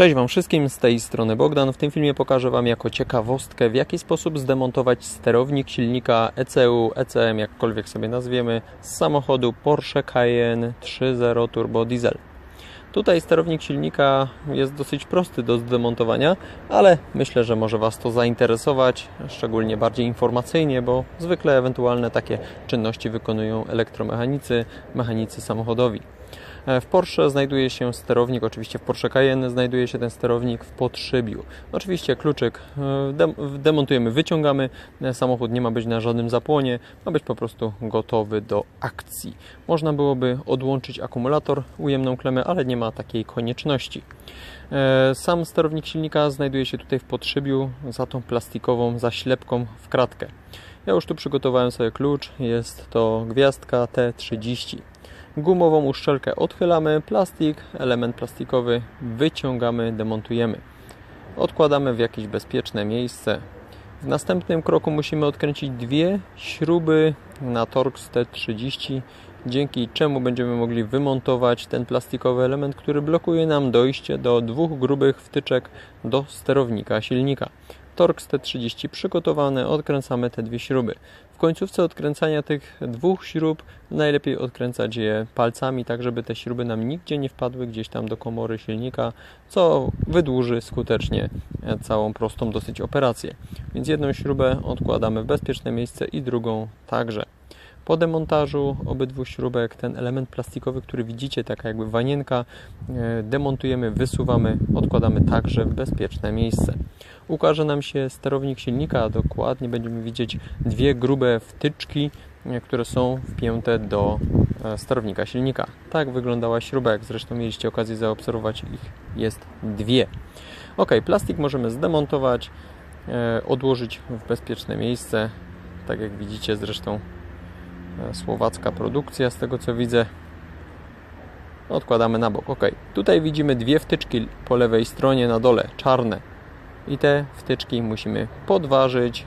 Cześć Wam wszystkim, z tej strony Bogdan. W tym filmie pokażę Wam jako ciekawostkę, w jaki sposób zdemontować sterownik silnika ECU, ECM, jakkolwiek sobie nazwiemy, z samochodu Porsche Cayenne 3.0 Turbo Diesel. Tutaj sterownik silnika jest dosyć prosty do zdemontowania, ale myślę, że może Was to zainteresować, szczególnie bardziej informacyjnie, bo zwykle ewentualne takie czynności wykonują elektromechanicy, mechanicy samochodowi. E, w Porsche znajduje się sterownik, oczywiście w Porsche Cayenne znajduje się ten sterownik w podszybiu. Oczywiście kluczyk e, demontujemy, wyciągamy, e, samochód nie ma być na żadnym zapłonie, ma być po prostu gotowy do akcji. Można byłoby odłączyć akumulator, ujemną klemę, ale nie ma takiej konieczności. Sam sterownik silnika znajduje się tutaj w podszybiu za tą plastikową zaślepką w kratkę. Ja już tu przygotowałem sobie klucz, jest to gwiazdka T30 gumową uszczelkę odchylamy, plastik, element plastikowy wyciągamy, demontujemy. Odkładamy w jakieś bezpieczne miejsce. W następnym kroku musimy odkręcić dwie śruby na Torx T30, dzięki czemu będziemy mogli wymontować ten plastikowy element, który blokuje nam dojście do dwóch grubych wtyczek do sterownika silnika. Torx T30 przygotowany, odkręcamy te dwie śruby. Końcówce odkręcania tych dwóch śrub najlepiej odkręcać je palcami, tak żeby te śruby nam nigdzie nie wpadły gdzieś tam do komory silnika, co wydłuży skutecznie całą prostą dosyć operację. Więc jedną śrubę odkładamy w bezpieczne miejsce i drugą także. Po demontażu obydwu śrubek ten element plastikowy, który widzicie, taka jakby wanienka, e, demontujemy, wysuwamy, odkładamy także w bezpieczne miejsce. Ukaże nam się sterownik silnika, dokładnie będziemy widzieć dwie grube wtyczki, e, które są wpięte do e, sterownika silnika. Tak wyglądała śruba, jak zresztą mieliście okazję zaobserwować, ich jest dwie. Ok, plastik możemy zdemontować, odłożyć w bezpieczne miejsce. Tak jak widzicie zresztą E, słowacka produkcja z tego co widzę odkładamy na bok ok tutaj widzimy dwie wtyczki po lewej stronie na dole czarne i te wtyczki musimy podważyć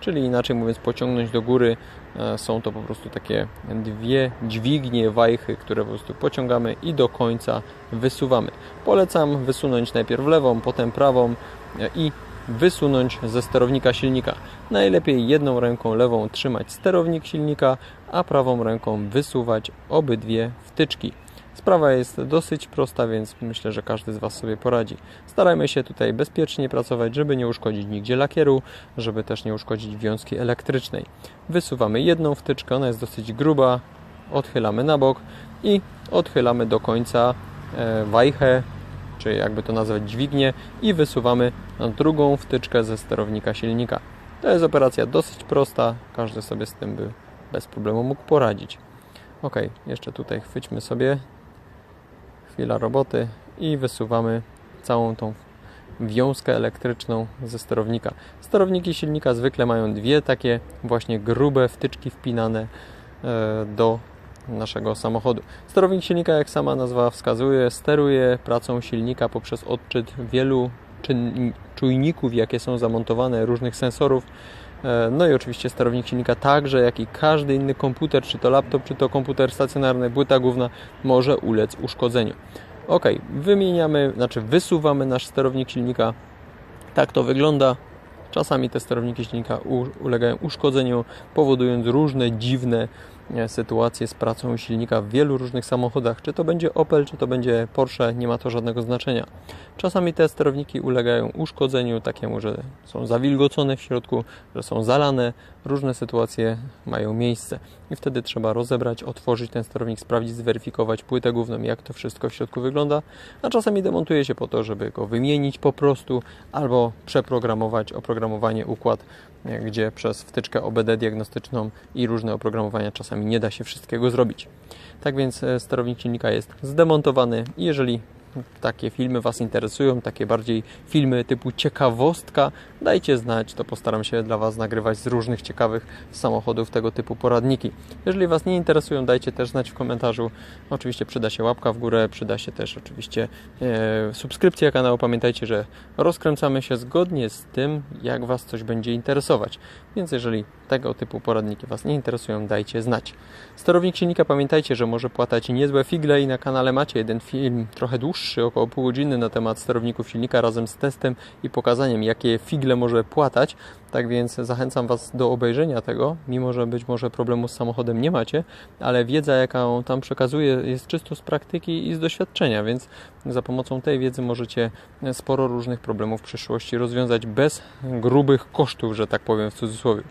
czyli inaczej mówiąc pociągnąć do góry e, są to po prostu takie dwie dźwignie wajchy, które po prostu pociągamy i do końca wysuwamy polecam wysunąć najpierw lewą, potem prawą e, i wysunąć ze sterownika silnika. Najlepiej jedną ręką lewą trzymać sterownik silnika, a prawą ręką wysuwać obydwie wtyczki. Sprawa jest dosyć prosta, więc myślę, że każdy z Was sobie poradzi. Starajmy się tutaj bezpiecznie pracować, żeby nie uszkodzić nigdzie lakieru, żeby też nie uszkodzić wiązki elektrycznej. Wysuwamy jedną wtyczkę, ona jest dosyć gruba, odchylamy na bok i odchylamy do końca e, wajchę czy jakby to nazwać dźwignię i wysuwamy drugą wtyczkę ze sterownika silnika. To jest operacja dosyć prosta, każdy sobie z tym by bez problemu mógł poradzić. Ok, jeszcze tutaj chwyćmy sobie chwila roboty i wysuwamy całą tą wiązkę elektryczną ze sterownika. Sterowniki silnika zwykle mają dwie takie właśnie grube wtyczki wpinane e, do naszego samochodu. Sterownik silnika, jak sama nazwa wskazuje, steruje pracą silnika poprzez odczyt wielu czujników, jakie są zamontowane, różnych sensorów. E, no i oczywiście sterownik silnika także, jak i każdy inny komputer, czy to laptop, czy to komputer stacjonarny, płyta główna, może ulec uszkodzeniu. Ok, wymieniamy, znaczy wysuwamy nasz sterownik silnika. Tak to wygląda. Czasami te sterowniki silnika ulegają uszkodzeniu, powodując różne dziwne sytuację z pracą silnika w wielu różnych samochodach. Czy to będzie Opel, czy to będzie Porsche, nie ma to żadnego znaczenia. Czasami te sterowniki ulegają uszkodzeniu takiemu, że są zawilgocone w środku, że są zalane. Różne sytuacje mają miejsce i wtedy trzeba rozebrać, otworzyć ten sterownik, sprawdzić, zweryfikować płytę główną, jak to wszystko w środku wygląda. A czasami demontuje się po to, żeby go wymienić po prostu albo przeprogramować oprogramowanie, układ, e, gdzie przez wtyczkę OBD diagnostyczną i różne oprogramowania czasami nie da się wszystkiego zrobić. Tak więc e, sterownik silnika jest zdemontowany. Jeżeli takie filmy Was interesują, takie bardziej filmy typu ciekawostka, dajcie znać, to postaram się dla Was nagrywać z różnych ciekawych samochodów tego typu poradniki. Jeżeli Was nie interesują, dajcie też znać w komentarzu. Oczywiście przyda się łapka w górę, przyda się też oczywiście e, subskrypcja kanału. Pamiętajcie, że rozkręcamy się zgodnie z tym, jak Was coś będzie interesować. Więc jeżeli tego typu poradniki Was nie interesują, dajcie znać. Sterownik silnika pamiętajcie, że może płatać niezłe figle i na kanale macie jeden film trochę dłuższy dłuższy, około pół godziny na temat sterowników silnika razem z testem i pokazaniem, jakie figle może płatać. Tak więc zachęcam Was do obejrzenia tego, mimo że być może problemu z samochodem nie macie, ale wiedza, jaką tam przekazuję, jest czysto z praktyki i z doświadczenia, więc za pomocą tej wiedzy możecie sporo różnych problemów w przyszłości rozwiązać bez grubych kosztów, że tak powiem w cudzysłowie.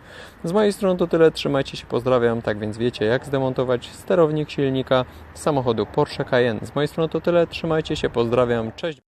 Z mojej strony to tyle, trzymajcie się, pozdrawiam, tak więc wiecie jak zdemontować sterownik silnika samochodu Porsche Cayenne. Z mojej strony to tyle, trzymajcie się, pozdrawiam, cześć.